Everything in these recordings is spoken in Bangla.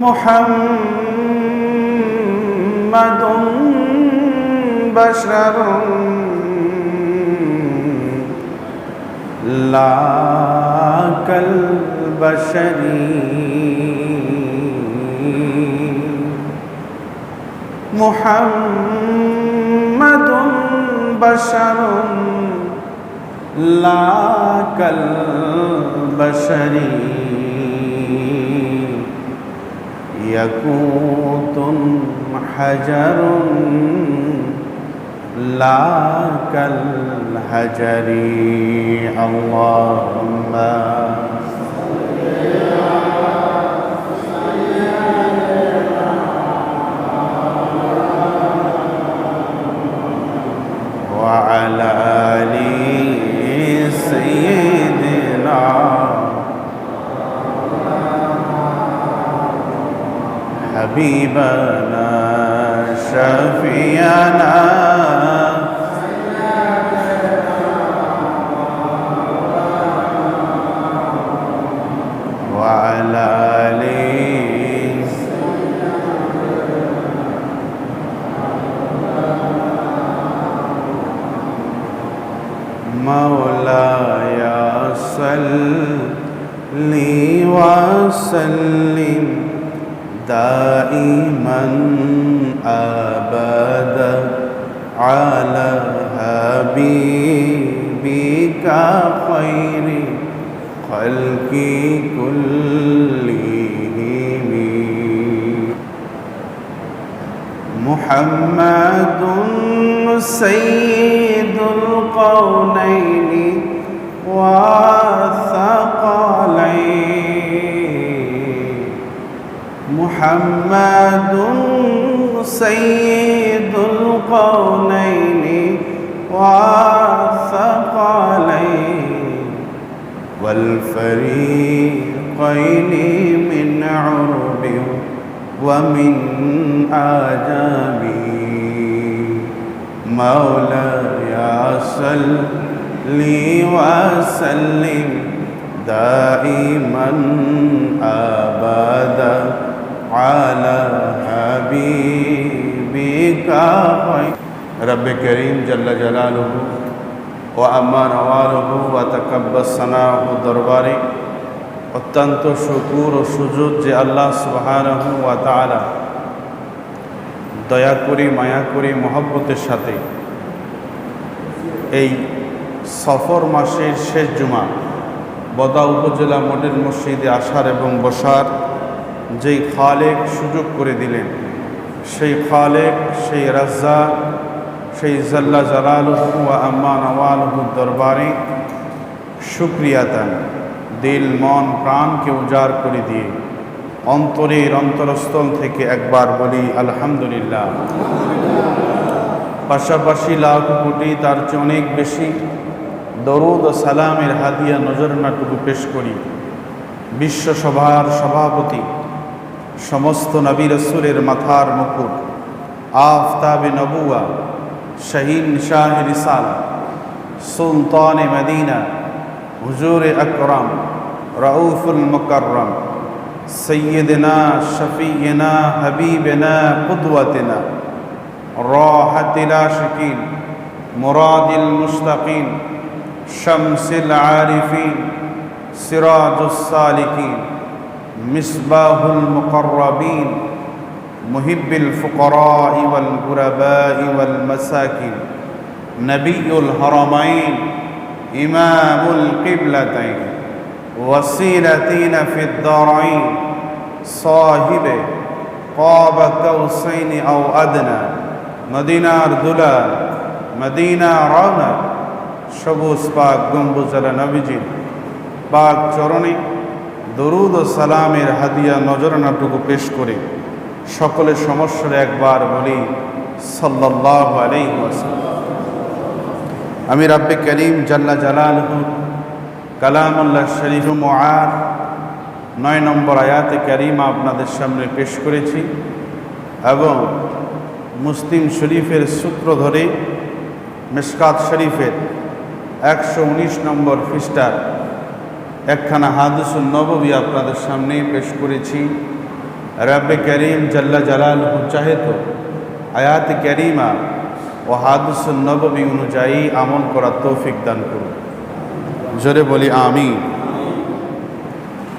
محمد بشر لا كالبشر. محمد بشر لا كالبشر. يكوت حجر لا كالحجر. اللهم وعلى حبيبنا شفيعنا وعلى آله مولاي صل وسلم. دائما ابدا على حبيبك خير خلق كلهم. محمد سيد القولين والثقلين محمد سيد القولين والثقلين والفريقين من عرب ومن آجاب مولاي صل وسلم دائما أبدا على حبيبك خير رب كريم جل جلاله وأما نواله وتكبر صنعه দরবারে অত্যন্ত শুকুর ও সুযোগ যে আল্লাহ সুবহানাহু ওয়া তাআলা দয়া করে মায়া করে মহব্বতের সাথে এই সফর মাসের শেষ জুমা বদা উপজেলা মডেল মসজিদে আসার এবং বসার যেই খালেক সুযোগ করে দিলেন। সেই খালেক, সেই রাজ্জা সেই জাল্লা জালালহু ওয়া আম্মা নওয়ালহু দরবারে সুক্রিয়াতান দিল, মন, প্রাণকে উজাড় করে দিয়ে অন্তরের অন্তরস্থল থেকে একবার বলি, আলহামদুলিল্লাহ। পাশাপাশি লাখ কোটি তার চেয়ে অনেক বেশি দরুদ ও সালামের হাদিয়া নজরনাটুকু পেশ করি। বিশ্বসভার সভাপতি সমস্ত নবী রসুলের মাথার মুকুট আফতাবে নবুয়া শাহিন শাহ রিসাল সুলতান মদিনা হুজুর আকরম রউফুল মুকরম সৈয়দনা শফিনা হবিবনা কুদওয়াতিনা রাহাতিলা শকিল মুরাদিল মুস্তাকিম শামসিল আরিফিন সিরাজুস সালিকিন مصباح المقربين محب الفقراء والغرباء والمساكين نبي الحرمين إمام القبلتين وسيلتين في الدارين صاحب قاب قوسين أو أدنى মদিনার দুলাল মদিনা রওনক সবুজ পাক গম্বুজারা নবীজি পাক চরণে দরুদ ও সালামের হাদিয়া নজরানাটুকু পেশ করে সকলে সমস্যার একবার বলি ওয়াসাল্লাম। আমি রাব্বে করিম জাল্লা জালালহু কালামুল্লাহ শরীফ মুআদ নয় নম্বর আয়াতে কারিমা আপনাদের সামনে পেশ করেছি এবং মুসলিম শরীফের সূত্র ধরে মেশকাত শরীফের একশো উনিশ নম্বর খ্রিস্টার একখানা হাদিসুল নববী আপনাদের সামনে পেশ করেছি। রব করিম জাল্লা জালাল চাহে তো আয়াত করিমা ও হাদুসনবী অনুযায়ী আমল করার তৌফিক দান করুন। জোরে বলি আমি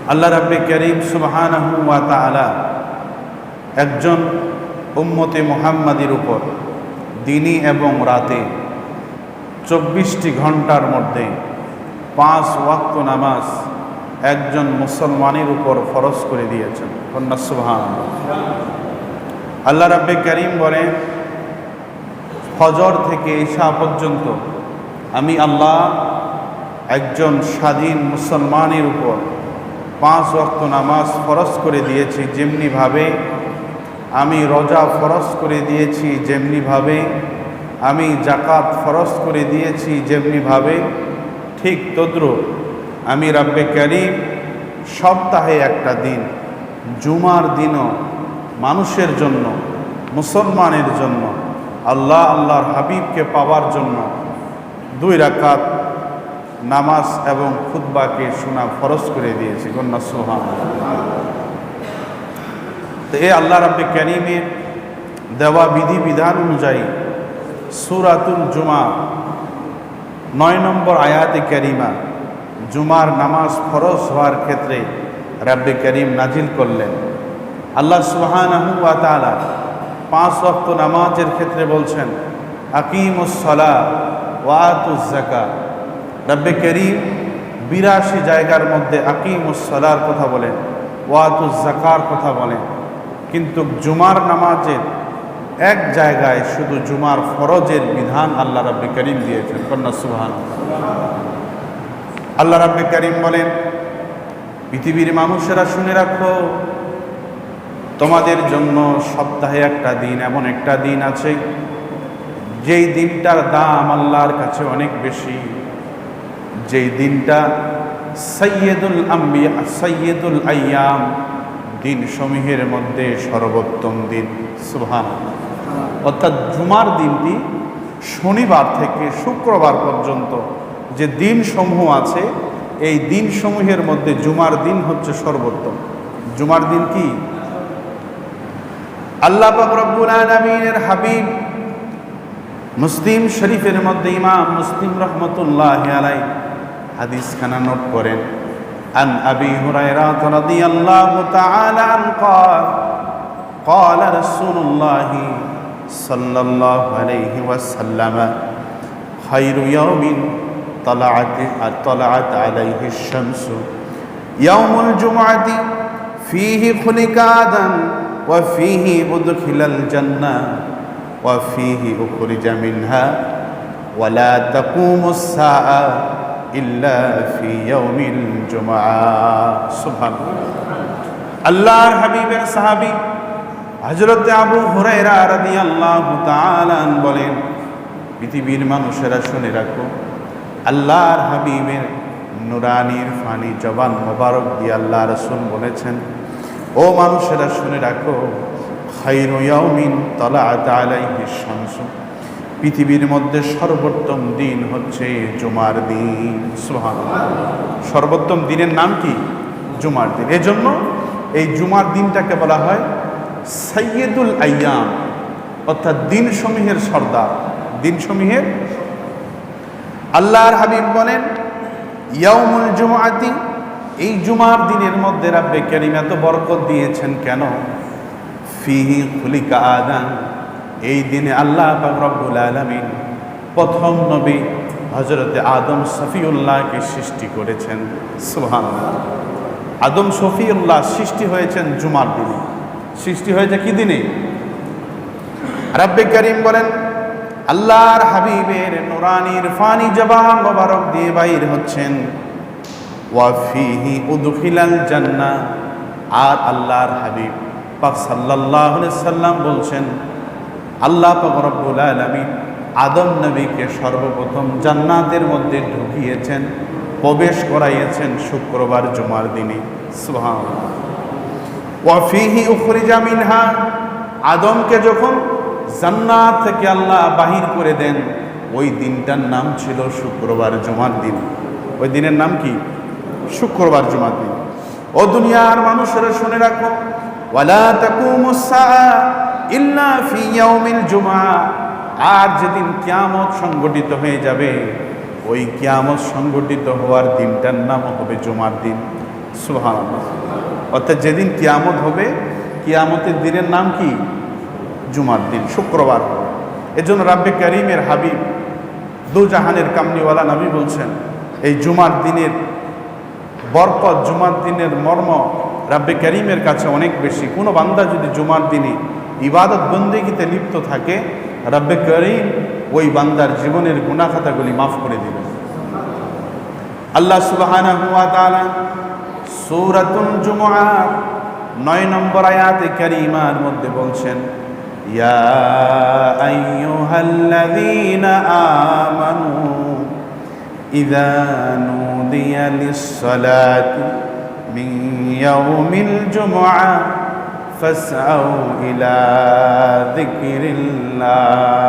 আল্লাহ রাব্বে করিম সুবহানাহু ওয়া তাআলা একজন উম্মতে মুহাম্মাদির উপর দিনই এবং রাতে চব্বিশটি ঘণ্টার মধ্যে পাঁচ ওয়াক্ত নামাজ একজন মুসলমানের উপর ফরজ করে দিয়েছেন। কন্যা সুবহান আল্লাহ রাব্বে করিম বলেন, ফজর থেকে ঈশা পর্যন্ত আমি আল্লাহ একজন স্বাধীন মুসলমানের উপর পাঁচ ওয়াক্ত নামাজ ফরজ করে দিয়েছি যেমনিভাবে আমি রোজা ফরজ করে দিয়েছি যেমনিভাবে আমি জাকাত ফরজ করে দিয়েছি যেমনিভাবে ঠিক তদ্রুপ। আমি রাব্বে করিম সপ্তাহে একটা দিন, জুমার দিনও মানুষের জন্য, মুসলমানের জন্য, আল্লাহ আল্লাহর হাবিবকে পাওয়ার জন্য দুই রাকাত নামাজ এবং খুদ্বাকে শোনা ফরজ করে দিয়েছি। কন্যা সোহান তো এ আল্লাহ রাব্বে ক্যারিমের দেওয়া বিধি বিধান অনুযায়ী সুরাতুল জুমা নয় নম্বর আয়াতে ক্যারিমা জুমার নামাজ ফরজ হওয়ার ক্ষেত্রে রাব্বে করিম নাজিল করলেন। আল্লাহ সুবহানাহু ওয়া পাঁচ ওয়াক্ত নামাজের ক্ষেত্রে বলছেন আকিমুসসালা ওয়াতুজ যাকাত রাব্বে করিম বিরাশি জায়গার মধ্যে আকিমুসসালার কথা বলেন ওয়াতুজ জাকার কথা বলেন। কিন্তু জুমার নামাজের এক জায়গায় শুধু জুমার ফরজের বিধান আল্লাহ রাব্বে করিম দিয়েছেন। কন্যা সুহান আল্লাহ রাব্বে করিম বলেন, পৃথিবীর মানুষেরা শুনে রাখো, তোমাদের জন্য সপ্তাহে একটা দিন, এমন একটা দিন আছে, যেই দিনটার দাম আল্লাহর কাছে অনেক বেশি। যেই দিনটা সৈয়দুল আম্বিয়া সৈয়দুল আয়াম দিন সমূহের মধ্যে সর্বোত্তম দিন। সুহান অর্থাৎ জুমার দিনটি শনিবার থেকে শুক্রবার পর্যন্ত যে দিন সমূহ আছে, এই দিন সমূহের মধ্যে জুমার দিন হচ্ছে সর্বোত্তম। জুমার দিন কি? আল্লাহ রব্বুল আলামিনের হাবিব মুসলিম শরীফের মধ্যে ইমাম মুসলিম রহমতুল্লাহ আলাই হাদিস খানা নোট করেন। عن أبي هريرة رضي الله تعالى عنه قال قال رسول الله صلى الله عليه وسلم خير يوم طلعت طلعت عليه الشمس يوم الجمعة فيه خلق آدم وفيه أدخل الجنة وفيه أخرج منها ولا تقوم الساعة ইল্লা ফি ইয়াউমিল আল্লাহর হাবিবের সাহাবী হযরত আবু হুরায়রা বলেন, পৃথিবীর মানুষেরা শুনে রাখো, আল্লাহর হাবিবের নুরানির ফানি জবান মোবারক দিয়ে আল্লাহ রসুল বলেছেন, ও মানুষেরা শুনে রাখো খৈরুয়মিন তলা আলাইহি শামসু। পৃথিবীর মধ্যে সর্বোত্তম দিন হচ্ছে জুমার দিন। সুবহানাল্লাহ। সর্বোত্তম দিনের নাম কি? জুমার দিন। এজন্য এই জুমার দিনটাকে বলা হয় সৈয়দুল আয়াম অর্থাৎ দিন সমূহের সর্দার। দিন সমূহের আল্লাহর হাবিব বলেন, ইয়াউমুল জুমাতি এই জুমার দিনের মধ্যে রাব্বে কারিম এত বরকত দিয়েছেন কেন? ফিহি খুলিকা আদান। এই দিনে আল্লাহ রব্বুল আলামিন প্রথম নবী হজরতে আদম সফিউল্লাহকে সৃষ্টি করেছেন। সুহান আদম সফিউল্লাহ সৃষ্টি হয়েছেন জুমার দিনে। সৃষ্টি হয়েছে কি দিনে? রাব্বে করিম বলেন, আল্লাহর হাবিবের নুরানির ফানি জবান মোবারক দিয়ে বাইর হচ্ছেন। ওয়াফিহি উদখিলাল জান্নাহ। আর আল্লাহর হাবিব পাক আলাইহি সাল্লাম বলছেন আল্লাহ পাক রব্বুল আলামিন আদম নবীকে সর্বপ্রথম জান্নাতের মধ্যে ঢুকিয়েছেন, প্রবেশ করাইয়েছেন শুক্রবার জুমার দিনে। সুবহানাল্লাহ। ওয়াফিহি আদমকে যখন জান্নাত থেকে আল্লাহ বাহির করে দেন, ওই দিনটার নাম ছিল শুক্রবার জুমার দিন। ওই দিনের নাম কি? শুক্রবার জুমার দিন। ও দুনিয়ার মানুষেরা শুনে রাখো ওয়ালা আর যেদিন কিয়ামত সংগঠিত হয়ে যাবে, ওই কিয়ামত সংগঠিত হওয়ার দিনটার নাম হবে জুমার দিন। সুবহানাল্লাহ। অর্থাৎ যেদিন কিয়ামত হবে, কিয়ামতের দিনের নাম কি? জুমার দিন, শুক্রবার। এজন্য রাব্বে করিমের হাবিব দু জাহানের কামনিওয়ালা নবী বলছেন, এই জুমার দিনের বরকত, জুমার দিনের মর্ম রাব্বে করিমের কাছে অনেক বেশি। কোনো বান্দা যদি জুমার দিনে ইবাদত বন্দেগিতে লিপ্ত থাকে, রাব্বে করিম ওই বান্দার জীবনের গুণাখাতাগুলি মাফ করে দিবেন। আল্লাহ তাআলা সূরাতুল জুমআ নয় নম্বর আয়াতে কারিমার মধ্যে বলছেন, ইয়া আইয়ুহাল্লাযীনা আমানু ইযা লিস-সালাতি মিন ইয়াউমিল জুমআ ফাসআউ ইলা যিকরিল্লাহ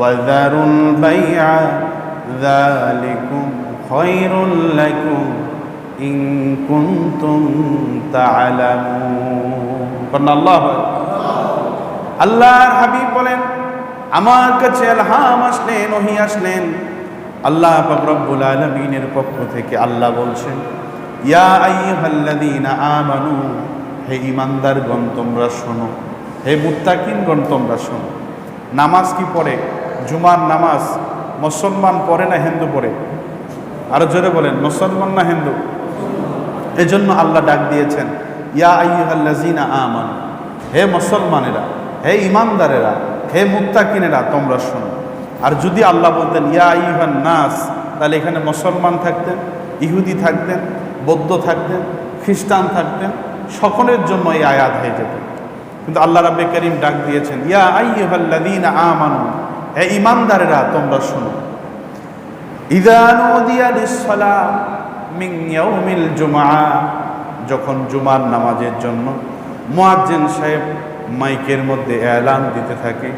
وذروا البيع ذلكم خير لكم إن كنتم تعلمون قلنا الله আল্লাহর হাবিব বলেন আমার কাছে আলহাম আসলেন ওহি আসলেন আল্লাহ পাক রব্বুল আলামিনের পক্ষ থেকে আল্লাহ বলছেন ইয়া আইয়ুহাল্লাযীনা আমানু, হে তোমরা শোনো। হে মুত্তাকিনগণ, তোমরা শোনো। নামাজ কি পড়ে? জুমার নামাজ মুসলমান পড়ে না হিন্দু পড়ে? আরও জোরে বলেন, মুসলমান না হিন্দু? এজন্য আল্লাহ ডাক দিয়েছেন, ইয়া আইয়ুহাল্লাযীনা আমানু, হে মুসলমানেরা, হে ইমানদারেরা হে মুত্তাকিনেরা, তোমরা শোনো। আর যদি আল্লাহ বলতেন, ইয়া আইয়ুহান নাস, তাহলে এখানে মুসলমান থাকতেন, ইহুদি থাকতেন বৌদ্ধ থাকতেন, খ্রিস্টান থাকতেন, সকলের জন্য এই আয়াত হয়ে যেত। কিন্তু আল্লাহ রাব্বে করিম ডাক দিয়েছেন, ইয়া আই আইয়ুহাল্লাযীনা আমানু, হে ইমানদারেরা তোমরা শোনো। ইদা নুদিয়া ইয়াউমিল জুমআ যখন জুমার নামাজের জন্য মুয়াজ্জিন সাহেব মাইকের মধ্যে এলান দিতে থাকে,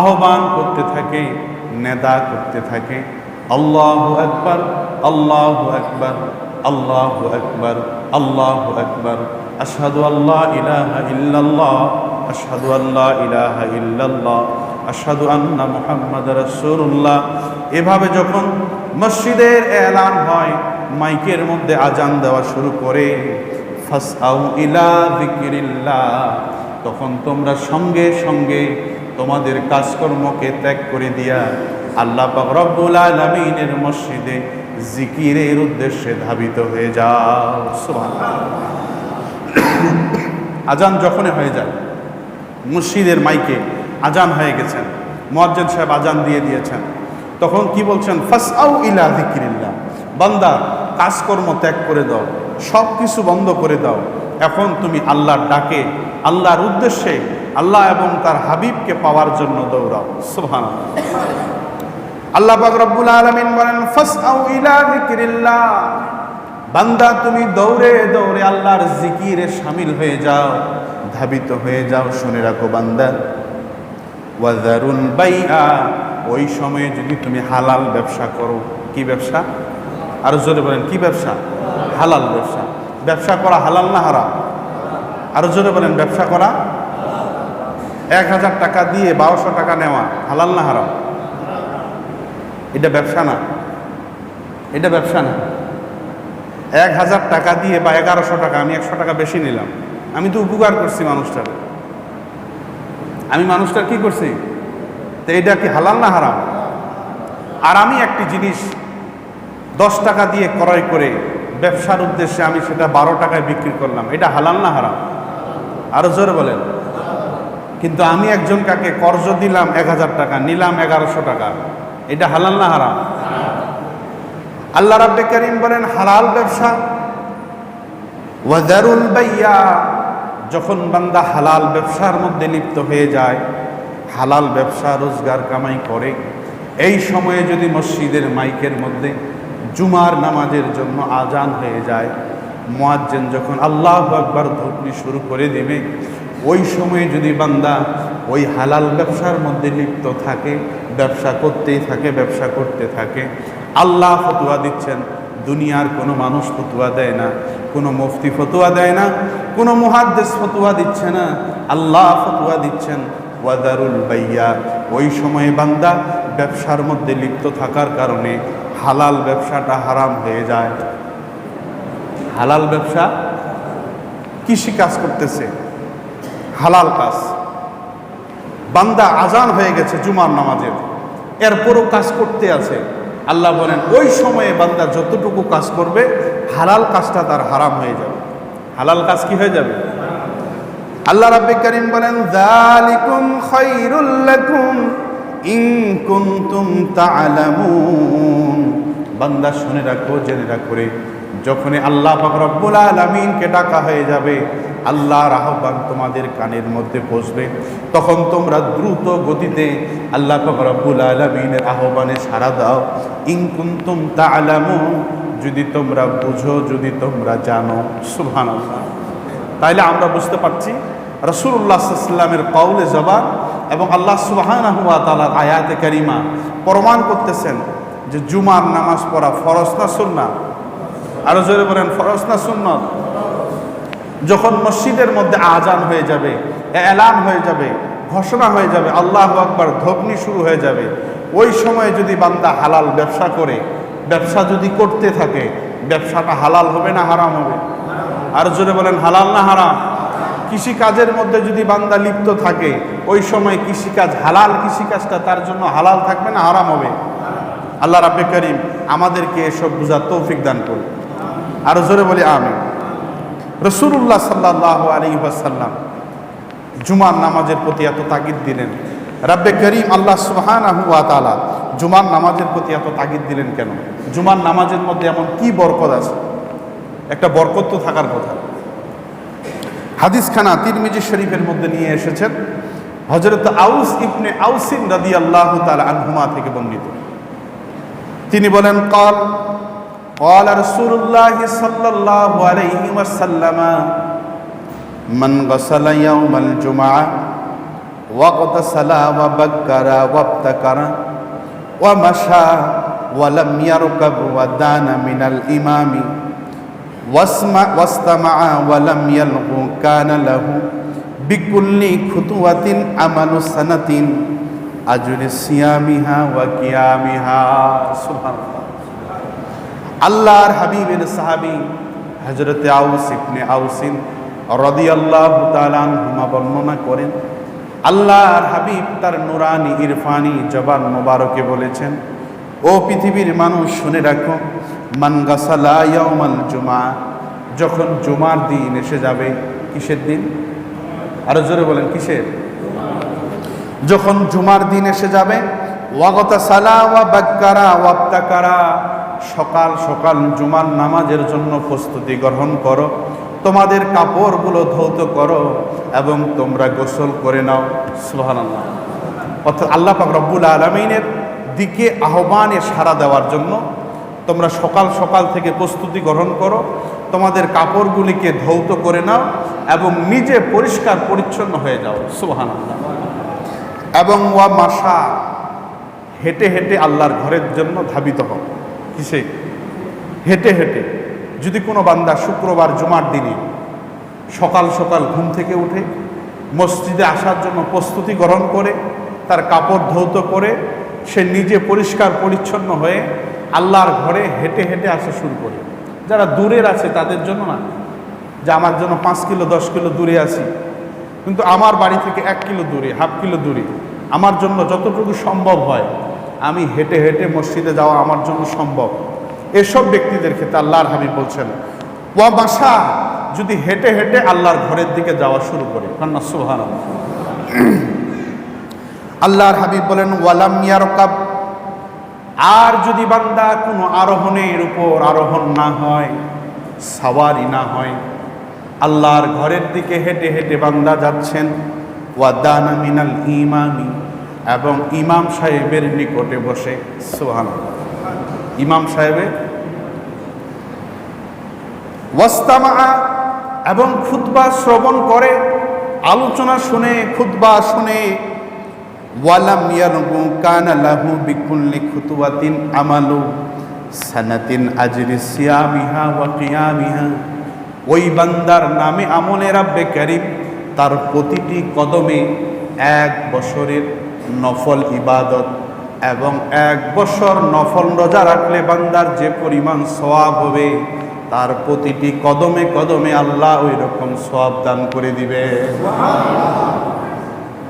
আহ্বান করতে থাকে নেদা করতে থাকে, আল্লাহু আকবার আল্লাহু আকবার আল্লাহু আকবার, আল্লাহ আকবার। আসাদু আল্লাহ ইলাহা ইল্লাল্লাহ আসাদু আল্লাহ ইলাহা ইল্লাল্লাহ, আশহাদু আন্না মুহাম্মাদ রাসূলুল্লাহ। এভাবে যখন মসজিদের এলান হয়, মাইকের মধ্যে আজান দেওয়া শুরু করে, ফাসআউ ইলা যিকরিল্লাহ, তখন তোমরা সঙ্গে সঙ্গে তোমাদের কাজকর্মকে ত্যাগ করে দিয়া আল্লাহ রব্বুল আলামিনের মসজিদে জিকিরের উদ্দেশ্যে ধাবিত হয়ে যাও। আজান যখনই হয়ে যায় মসজিদের মাইকে আজান হয়ে গেছেন মোয়াজ্জেদ সাহেব আজান দিয়ে দিয়েছেন। তখন কি বলছেন? ফাসআউ ইলা যিকরিল্লাহ। বান্দা, কাজকর্ম ত্যাগ করে দাও সব কিছু বন্ধ করে দাও। এখন তুমি আল্লাহর ডাকে, আল্লাহর উদ্দেশ্যে আল্লাহ এবং তার হাবিবকে পাওয়ার জন্য দৌড়াও। সুবহানাল্লাহ। আল্লাহ পাক আলামিন বলেন, ফাসআউ ইলা যিকরিল্লাহ। বান্দা, তুমি দৌড়ে দৌড়ে আল্লাহর জিকিরে শামিল হয়ে যাও, ধাবিত হয়ে যাও, শুনে রাখো বান্দা। ওয়াজারুল বাইআ, ওই সময়ে যদি তুমি হালাল ব্যবসা করো, কি ব্যবসা? আর জোরে বলেন, কি ব্যবসা? হালাল ব্যবসা। ব্যবসা করা হালাল না হারাম? আর জোরে বলেন, ব্যবসা করা? এক হাজার টাকা দিয়ে বারোশো টাকা নেওয়া হালাল না হারাম? এটা ব্যবসা না। এটা ব্যবসা না। এক হাজার টাকা দিয়ে বা এগারোশো টাকা, আমি একশো টাকা বেশি নিলাম। আমি তো উপকার করছি মানুষটার। আমি মানুষটার কি করছি? তো এটা কি হালাল না হারাম? আর আমি একটি জিনিস দশ টাকা দিয়ে ক্রয় করে ব্যবসার উদ্দেশ্যে আমি সেটা বারো টাকায় বিক্রি করলাম। এটা হালাল না হারাম? আরও জোরে বলেন। কিন্তু আমি একজন কাকে কর্জ দিলাম এক হাজার টাকা, নিলাম এগারোশো টাকা। এটা হালাল না হারাম? আল্লাহ রাব্বে করিম বলেন, হালাল ব্যবসা। ওয়াজারুল বাইয়া, যখন বান্দা হালাল ব্যবসার মধ্যে লিপ্ত হয়ে যায়, হালাল ব্যবসা রোজগার কামাই করে, এই সময়ে যদি মসজিদের মাইকের মধ্যে জুমার নামাজের জন্য আজান হয়ে যায়, মোয়াজ্জেন যখন আল্লাহ একবার ধুপনি শুরু করে দেবে, ওই সময়ে যদি বান্দা ওই হালাল ব্যবসার মধ্যে লিপ্ত থাকে, ব্যবসা করতেই থাকে, ব্যবসা করতে থাকে। আল্লাহ ফতুয়া দিচ্ছেন, দুনিয়ার কোনো মানুষ ফতুয়া দেয় না, কোনো মুফতি ফতুয়া দেয় না, কোনো মুহাদ্দেস ফতুয়া দিচ্ছে না। আল্লাহ ফতুয়া দিচ্ছেন, ওয়াদারুল বাইয়া। ওই সময়ে বান্দা ব্যবসার মধ্যে লিপ্ত থাকার কারণে হালাল ব্যবসাটা হারাম হয়ে যায়। হালাল ব্যবসা কৃষি কাজ করতেছে? হালাল কাজ। বান্দা আজান হয়ে গেছে জুমার নামাজের। এরপরও কাজ করতে আছে। আল্লাহ বলেন, ওই সময়ে বান্দা যতটুকু কাজ করবে, হালাল কাজটা তার হারাম হয়ে যাবে। হালাল কাজ কি হয়ে যাবে? আল্লাহ রাব্বি করিম বলেন, যালিকুম খায়রুল লাকুম ইন কুনতুম তা'লামুন বান্দা শুনে রাখো, জেনে রাখো রে। যখনই আল্লাহ রব্বুল আলামিনকে ডাকা হয়ে যাবে, আল্লাহর আহ্বান তোমাদের কানের মধ্যে পৌঁছবে তখন তোমরা দ্রুত গতিতে আল্লাহ রব্বুল আলামিনের আহ্বানে সাড়া দাও। ইন কুনতুম তা'লামুন, যদি তোমরা বুঝো, যদি তোমরা জানো। সুবহানাল্লাহ। তাইলে আমরা বুঝতে পারছি রসুল্লাহ সাল্লামের কৌলে জবান এবং আল্লাহ সুবাহানাহু ওয়া তাআলার আয়াতে কারিমা প্রমাণ করতেছেন যে জুমার নামাজ পড়া ফরজ না সুন্নাত আরও জোরে বলেন, ফরজ না সুন্নত? যখন মসজিদের মধ্যে আজান হয়ে যাবে, এলান হয়ে যাবে, ঘোষণা হয়ে যাবে, আল্লাহ আকবার ধবনি শুরু হয়ে যাবে, ওই সময় যদি বান্দা হালাল ব্যবসা করে, ব্যবসা যদি করতে থাকে, ব্যবসাটা হালাল হবে না হারাম হবে? আর জোরে বলেন, হালাল না হারাম? কৃষি কাজের মধ্যে যদি বান্দা লিপ্ত থাকে, ওই সময় কৃষিকাজ হালাল কৃষিকাজটা তার জন্য হালাল থাকবে না হারাম হবে? আল্লাহ রাব্বে করিম আমাদেরকে এসব বুঝার তৌফিক দান করুন। আরও জোরে বলি আমি রসুল্লাহ সাল্লাহ আলী ওয়াসাল্লাম জুমার নামাজের প্রতি এত তাগিদ দিলেন। রাব্বে করিম, আল্লাহ সুবহানাহু ওয়া তাআলা জুমার নামাজের প্রতি এত তাগিদ দিলেন কেন? জুমার নামাজের মধ্যে এমন কি বরকত আছে? একটা বরকত তো থাকার কথা। হাদিস খানা তিরমিজি শরীফের মধ্যে নিয়ে এসেছেন। হজরত আউস ইবনে আউসিন রাদি আল্লাহ তাল আনহুমা থেকে বর্ণিত। তিনি বলেন, কল قال رسول الله صلى الله عليه وسلم من غسل يوم الجمعة واغتسل وبكر وابتكر ومشى ولم يركب ودان من الإمام واسمع واستمع ولم يلغو كان له بكل خطوة عمل سنة أجر صيامها وقيامها سبحان الله আল্লাহর হাবিবের সাহাবি হজরতে আউস ইবনে আউসিন রদিয়াল্লাহু তাআলা আনহুমা বর্ণনা করেন, আল্লাহর হাবিব তার নুরানি, ইরফানি জবান মোবারকে বলেছেন, ও পৃথিবীর মানুষ, শুনে রাখো, মান গাসালা জুমা, যখন জুমার দিন এসে যাবে, কিসের দিন? আরও জোরে বলেন, কিসের? যখন জুমার দিন এসে যাবে ওয়াগতা সালা ওয়া বাক্কারা ওয়াপ্তাকারা সকাল সকাল জুমার নামাজের জন্য প্রস্তুতি গ্রহণ করো। তোমাদের কাপড়গুলো ধৌত করো এবং তোমরা গোসল করে নাও। সুবহানাল্লাহ। অর্থাৎ আল্লাহ পাক রব্বুল আলমিনের দিকে আহ্বানে সাড়া দেওয়ার জন্য তোমরা সকাল সকাল থেকে প্রস্তুতি গ্রহণ করো। তোমাদের কাপড়গুলিকে ধৌত করে নাও এবং নিজে পরিষ্কার পরিচ্ছন্ন হয়ে যাও। সুবহান এবং ওয়া মাসা হেঁটে হেঁটে আল্লাহর ঘরের জন্য ধাবিত হও। কিসে হেঁটে হেঁটে, যদি কোনো বান্দা শুক্রবার, জুমার দিনে সকাল সকাল ঘুম থেকে উঠে মসজিদে আসার জন্য প্রস্তুতি গ্রহণ করে, তার কাপড় ধৌত করে, সে নিজে পরিষ্কার পরিচ্ছন্ন হয়ে আল্লাহর ঘরে হেঁটে হেঁটে আসা শুরু করে। যারা দূরের আছে তাদের জন্য না, যে আমার জন্য পাঁচ কিলো, দশ কিলো দূরে আছি, কিন্তু আমার বাড়ি থেকে এক কিলো দূরে, হাফ কিলো দূরে, আমার জন্য যতটুকু সম্ভব হয় আমি হেঁটে হেঁটে মসজিদে যাওয়া আমার জন্য সম্ভব। এসব ব্যক্তিদের ক্ষেত্রে আল্লাহর হাবিব বলছেন, ওয়া বাসা, যদি হেঁটে হেঁটে আল্লাহর ঘরের দিকে যাওয়া শুরু করে। কান্না সুহান আল্লাহর হাবিব বলেন, ওয়ালাম ইয়ারকাব। আর যদি বান্দা কোনো আরোহণের উপর আরোহণ না হয় সাওয়ারি না হয়, আল্লাহর ঘরের দিকে হেঁটে হেঁটে বান্দা যাচ্ছেন ওয়াদানা মিনাল ইমামি এবং ইমাম সাহেবের নিকটে বসে সোহান ইমাম সাহেবের ওয়াস্তামা এবং খুতবা শ্রবণ করে, আলোচনা শুনে, খুতবা শুনে, ওয়ালাম লাহু আমালু ওই বান্দার নামে আমলে রাব্বে তার প্রতিটি কদমে এক বছরের নফল ইবাদত এবং এক বছর নফল রোজা রাখলে বান্দার যে পরিমাণ সওয়াব হবে, তার প্রতিটি কদমে কদমে আল্লাহ ওই রকম সওয়াব দান করে দিবে।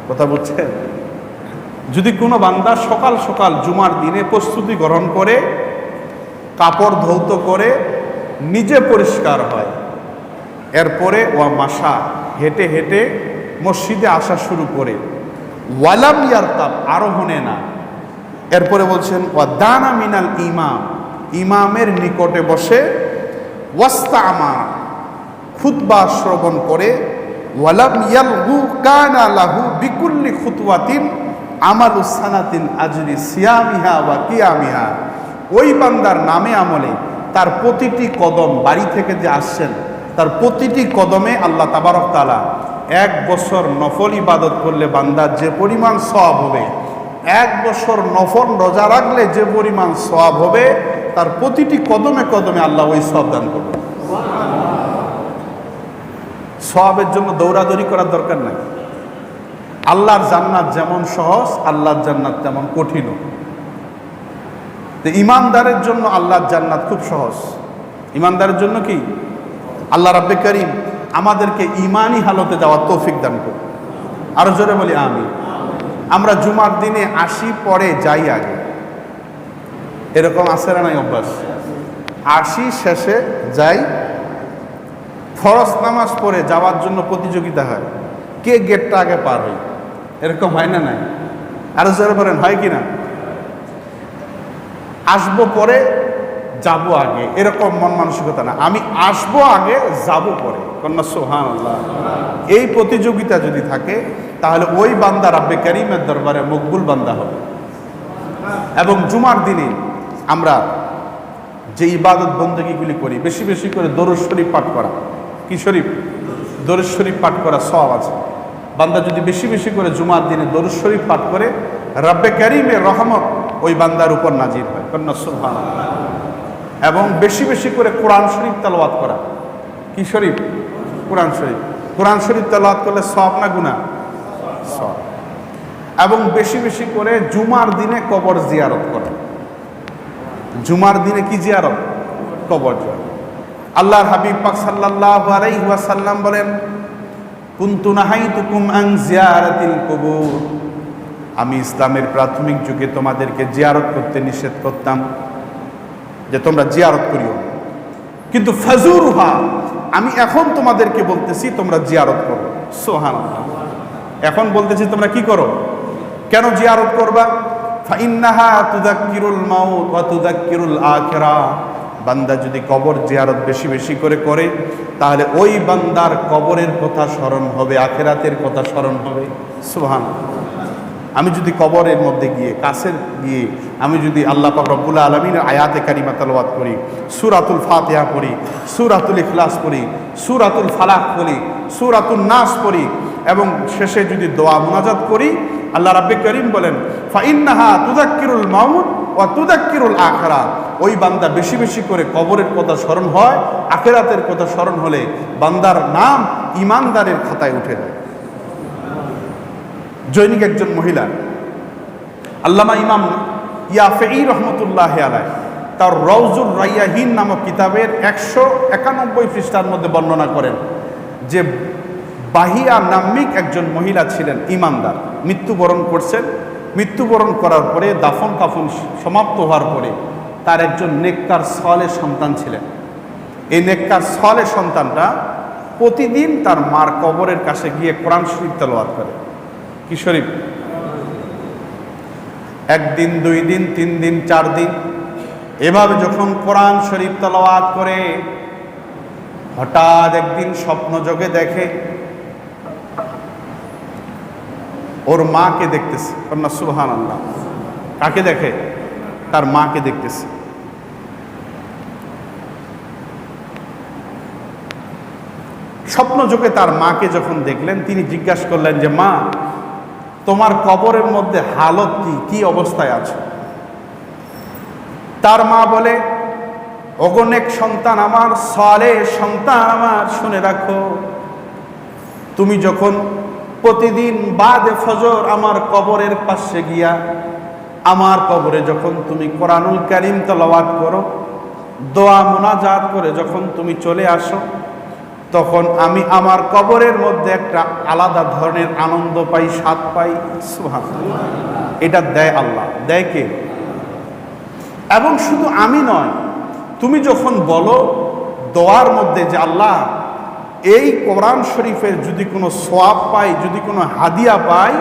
কথা বুঝছেন? যদি কোনো বান্দা সকাল সকাল জুমার দিনে প্রস্তুতি গ্রহণ করে, কাপড় ধৌত করে, নিজে পরিষ্কার হয়, এরপরে ও মাসা হেঁটে হেঁটে মসজিদে আসা শুরু করে ওয়ালাম ইয়ারতাব আরোহণে না। এরপরে বলছেন ও দানা মিনাল ইমাম ইমামের নিকটে বসে ওয়াস্তা আমার খুতবা শ্রবণ করে, ওয়ালাম ইয়ালহু কানা লাহু বিকুল্লি খুতওয়াতিন আমালু সানাতিন আজরি সিয়ামিহা ওয়া কিয়ামিহা ওই বান্দার নামে আমলে তার প্রতিটি কদম বাড়ি থেকে যে আসছেন, তার প্রতিটি কদমে আল্লাহ তাবারক তালা এক বছর নফল ইবাদত করলে বান্দার যে পরিমাণ সব হবে, এক বছর নফল রোজা রাখলে যে পরিমাণ সব হবে, তার প্রতিটি কদমে কদমে আল্লাহ ওই সব দান করবে। সবের জন্য দৌড়াদৌড়ি করার দরকার নাই। আল্লাহর জান্নাত যেমন সহজ, আল্লাহর জান্নাত তেমন কঠিনও। তো ইমানদারের জন্য আল্লাহর জান্নাত খুব সহজ। ইমানদারের জন্য কি? আল্লাহ রাব্বে করিম আমাদেরকে ইমানই হালতে যাওয়ার তৌফিক দান করুন। আরও জোরে বলি আমি আমরা জুমার দিনে আসি পরে যাই আগে। এরকম আছে না নাই অভ্যাস? আসি শেষে যাই। ফরজ নামাজ পড়ে যাওয়ার জন্য প্রতিযোগিতা হয়। কে গেটটা আগে পার হয়? এরকম হয় না নাই? আরও জোরে বলেন, হয় কি না? আসব পরে যাব আগে। এরকম মন মানসিকতা না। আমি আসব আগে, যাব পরে। কন্যা সোহান আল্লাহ এই প্রতিযোগিতা যদি থাকে, তাহলে ওই বান্দা রাব্বে করিমের দরবারে মকবুল বান্দা হবে। এবং জুমার দিনে আমরা যে ইবাদত বন্দগিগুলি করি, বেশি বেশি করে দরুদ শরীফ পাঠ করা। কি শরীফ? শরীফ পাঠ করা সব আছে। বান্দা যদি বেশি বেশি করে জুমার দিনে দরুদ শরীফ পাঠ করে, রাব্বে করিমের রহমত ওই বান্দার উপর নাজির হয়। কন্যা সুবহান এবং বেশি বেশি করে কোরআন শরীফ তেলাওয়াত করা। কি শরীফ? কোরআন শরীফ। কোরআন শরীফ তেলাওয়াত করলে সব না গুণা সব। এবং বেশি বেশি করে জুমার দিনে কবর জিয়ারত করা। জুমার দিনে কি জিয়ারত? কবর জিয়ারত। আল্লাহর হাবিব পাক সাল্লাল্লাহু আলাইহি ওয়াসাল্লাম বলেন, কুনতু নাহাইতুকুম আন জিয়ারাতিল কুবুর। আমি ইসলামের প্রাথমিক যুগে তোমাদেরকে জিয়ারত করতে নিষেধ করতাম। যে তোমরা জিয়ারত করিও। কিন্তু ফাজুরুহা, আমি এখন তোমাদেরকে বলতেছি, তোমরা জিয়ারত করো। সোহান এখন বলতেছি, তোমরা কি করো? কেন জিয়ারত করবা? ফাইন্নাহা তুদাক্কিরুল মাউত ওয়া তুদাক্কিরুল আখিরা। বান্দা যদি কবর জিয়ারত বেশি বেশি করে করে, তাহলে ওই বান্দার কবরের কথা স্মরণ হবে, আখেরাতের কথা স্মরণ হবে। সুবহানাল্লাহ। আমি যদি কবরের মধ্যে গিয়ে, কাছের গিয়ে, আমি যদি আল্লাহ পাক রব্বুল আলমিনের আয়াতে কারিমা তালওয়াত করি, সুরাতুল ফাতিহা পড়ি, সুরাতুল ইখলাস পড়ি, সুরাতুল ফালাক পড়ি সুরাতুল নাস পড়ি এবং শেষে যদি দোয়া মোনাজাত করি, আল্লাহ রাব্বে করিম বলেন, ফাইন্নাহা তুদাক্কিরুল মাউত ও তুদাক্কিরুল আখরা ওই বান্দা বেশি বেশি করে কবরের কথা স্মরণ হয়, আখেরাতের কথা স্মরণ হলে বান্দার নাম ইমানদারের খাতায় উঠে যায়। জৈনিক একজন মহিলা। আল্লামা ইমাম ইয়াফেই রহমতুল্লাহ আলায় তার রওজুর রাইয়াহিন নামক কিতাবের একশো একানব্বই পৃষ্ঠার মধ্যে বর্ণনা করেন যে বাহিয়া নাম্মিক একজন মহিলা ছিলেন ইমানদার। মৃত্যুবরণ করছেন। মৃত্যুবরণ করার পরে দাফন কাফন সমাপ্ত হওয়ার পরে তার একজন নেককার সলে সন্তান ছিলেন। এই নেককার সলে সন্তানটা প্রতিদিন তার মার কবরের কাছে গিয়ে কোরআন শরীফ তেলাওয়াত করে। কি শরীফ একদিন, দুই দিন, তিন দিন, চার দিন, এভাবে যখন কোরআন শরীফ তেলাওয়াত করে, হঠাৎ একদিন স্বপ্ন যোগে দেখে, ওর মাকে দেখতেছে। কন্যা সুবহান আল্লাহ কাকে দেখে? তার মাকে দেখতেছে। স্বপ্ন যোগে তার মাকে যখন দেখলেন, তিনি জিজ্ঞাসা করলেন যে, মা তোমার কবরের মধ্যে হালত কি? কি অবস্থায় আছে? তার মা বলে অগণেক সন্তান আমার, সালে সন্তান আমার, শুনে রাখো। তুমি যখন প্রতিদিন বাদে ফজর আমার কবরের পাশে গিয়া, আমার কবরে যখন তুমি কোরআনুল কারিম তলাওয়াত করো, দোয়া মোনাজাত করে যখন তুমি চলে আসো তখন আমি আমার কবরের মধ্যে একটা আলাদা ধরনের আনন্দ পাই, স্বাদ পাই। সুবহানাল্লাহ। এটা দেয় আল্লাহ। দেয় কে? এবং শুধু আমি নয়, তুমি যখন বলো দোয়ার মধ্যে যে আল্লাহ, এই কোরআন শরীফের যদি কোনো সোয়াব পাই, যদি কোনো হাদিয়া পাই,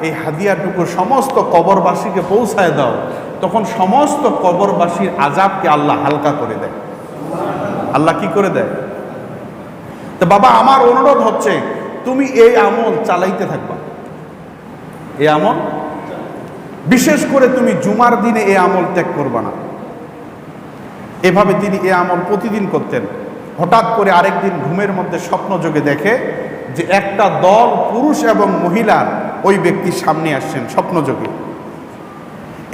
এই হাদিয়াটুকু সমস্ত কবরবাসীকে পৌঁছায় দাও, তখন সমস্ত কবরবাসীর আজাবকে আল্লাহ হালকা করে দেয়। আল্লাহ কি করে দেয়? তো বাবা, আমার অনুরোধ হচ্ছে, তুমি এই আমল চালাইতে থাকবা। এই আমল? বিশেষ করে তুমি জুমার দিনে এই আমল ত্যাগ করবা না। এভাবে তিনি এ আমল প্রতিদিন করতেন। হঠাৎ করে আরেকদিন ঘুমের মধ্যে স্বপ্ন যোগে দেখে যে একটা দল, পুরুষ এবং মহিলার ওই ব্যক্তির সামনে আসছেন স্বপ্নযোগে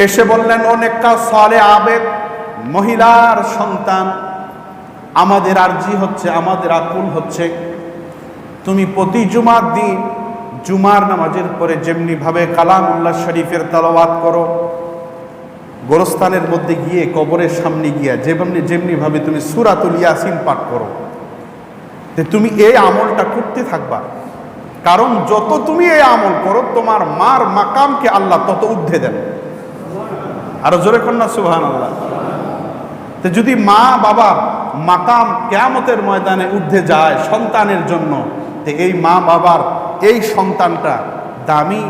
এসে বললেন অনেকটা সালে আবেদ, মহিলার সন্তান আমাদের আরজি হচ্ছে, আমাদের আকুল হচ্ছে। তুমি প্রতি জুমার দিন জুমার নামাজের পরে যেমনিভাবে কালাম উল্লাহ শরীফের তালাওয়াত করো, গোরস্থানের মধ্যে গিয়ে কবরের সামনে গিয়া যেমনি যেমনিভাবে তুমি সুরাতুল ইয়াসিন পাঠ করো তুমি এই আমলটা করতে থাকবা। কারণ যত তুমি এই আমল করো, তোমার মার মাকামকে আল্লাহ তত ঊর্ধ্বে দেন। আরও জোরে কন্যা সুবহান আল্লাহ তো যদি মা বাবা মাকাম কেয়ামতের ময়দানে ঊর্ধ্বে যায় সন্তানের জন্য এই মা বাবার এই সন্তানটা দামি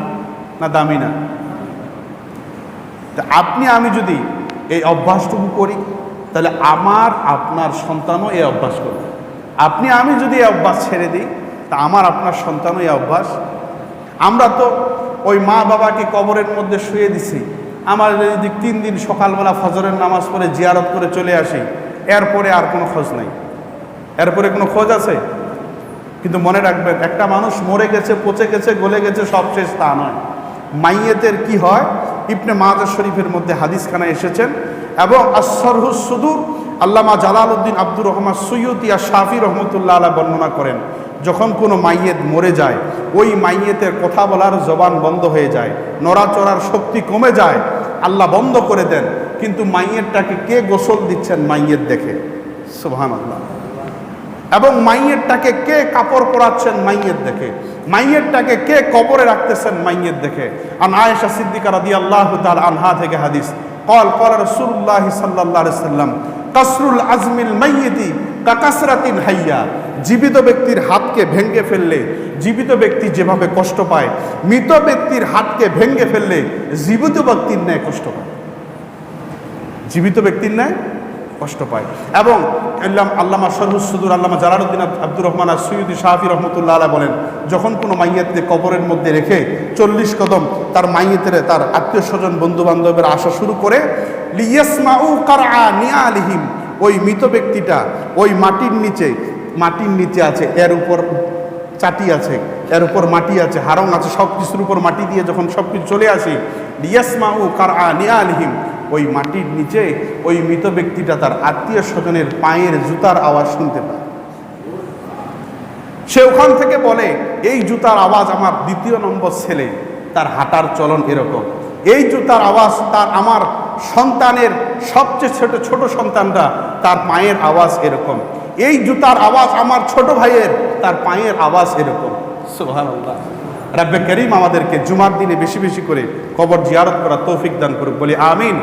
না দামি না? আপনি, আমি যদি এই অভ্যাসটুকু করি, তাহলে আমার, আপনার সন্তানও এই অভ্যাস করবে। আপনি, আমি যদি এই অভ্যাস ছেড়ে দিই, তা আমার, আপনার সন্তানও এই অভ্যাস। আমরা তো ওই মা বাবাকে কবরের মধ্যে শুয়ে দিছি। আমার যদি তিন দিন সকালবেলা ফজরের নামাজ পড়ে জিয়ারত করে চলে আসি এরপরে আর কোনো খোঁজ নাই। এরপরে কোনো খোঁজ আছে? কিন্তু মনে রাখবেন, একটা মানুষ মরে গেছে, পচে গেছে, গলে গেছে, সব শেষ তা নয়। মাইয়েতের কি হয়? ইবনে মাজার শরীফের মধ্যে হাদিসখানা এসেছেন এবং আসরহুস সুদূর আল্লামা জালাল উদ্দিন আব্দুর রহমান সৈয়দ ইয়া শাফি রহমতুল্লাহ আলা বর্ণনা করেন, যখন কোনো মাইয়েত মরে যায়, ওই মাইয়েতের কথা বলার জবান বন্ধ হয়ে যায়, নড়াচড়ার শক্তি কমে যায়, আল্লাহ বন্ধ করে দেন। কিন্তু মাইয়েরটাকে কে গোসল দিচ্ছেন মাইয়ের দেখে? সুবহান আল্লাহ এবং মাইয়েরটাকে কে কাপড় পরাচ্ছেন মাইয়ের দেখে? মাইয়েরটাকে কে কবরে রাখতেছেন মাইয়ের দেখে? আর আয়েশা সিদ্দিকা রাদি আল্লাহ তাল আনহা থেকে হাদিস কল কল রসুল্লাহ সাল্লাহ সাল্লাম, কাসরুল আজমিল মাইয়েতি কাকাসরাতিন হাইয়া জীবিত ব্যক্তির হাতকে ভেঙ্গে ফেললে জীবিত ব্যক্তি যেভাবে কষ্ট পায়, মৃত ব্যক্তির হাতকে ভেঙ্গে ফেললে জীবিত ব্যক্তির ন্যায় কষ্ট পায়। জীবিত ব্যক্তির ন্যায় কষ্ট পায়। এবং আল্লাহ আল্লামা সরহুসুদুর আল্লামা জালালুদ্দিন আব্দুর রহমান আর সৈয়দি শাহি রহমতুল্লাহ আলাহ বলেন, যখন কোনো মাইয়াতকে কবরের মধ্যে রেখে চল্লিশ কদম তার মাইয়েতের, তার আত্মীয় স্বজন বন্ধু বান্ধবের আসা শুরু করে, লিয়াসমাউ কার নিয়া আলিহিম ওই মৃত ব্যক্তিটা ওই মাটির নিচে মাটির নিচে আছে, এর উপর চাটি আছে, এর উপর মাটি আছে হারং আছে সব কিছুর উপর মাটি দিয়ে যখন সব কিছু চলে আসি, লিয়াসমাউ কার আ নিয়া আলিহিম ওই মাটির নিচে ওই মৃত ব্যক্তিটা তার আত্মীয় স্বজনের পায়ের জুতার আওয়াজ শুনতে পায়। সে ওখান থেকে বলে, এই জুতার আওয়াজ আমার দ্বিতীয় নম্বর ছেলে, তার হাঁটার চলন এরকম। এই জুতার আওয়াজ তার, আমার সন্তানের সবচেয়ে ছোট ছোট সন্তানরা তার পায়ের আওয়াজ এরকম। এই জুতার আওয়াজ আমার ছোট ভাইয়ের, তার পায়ের আওয়াজ এরকম। রাব্বে করিম আমাদেরকে জুমার দিনে বেশি বেশি করে কবর জিয়ারত করা তৌফিক দান করুক। বলি, আমিন।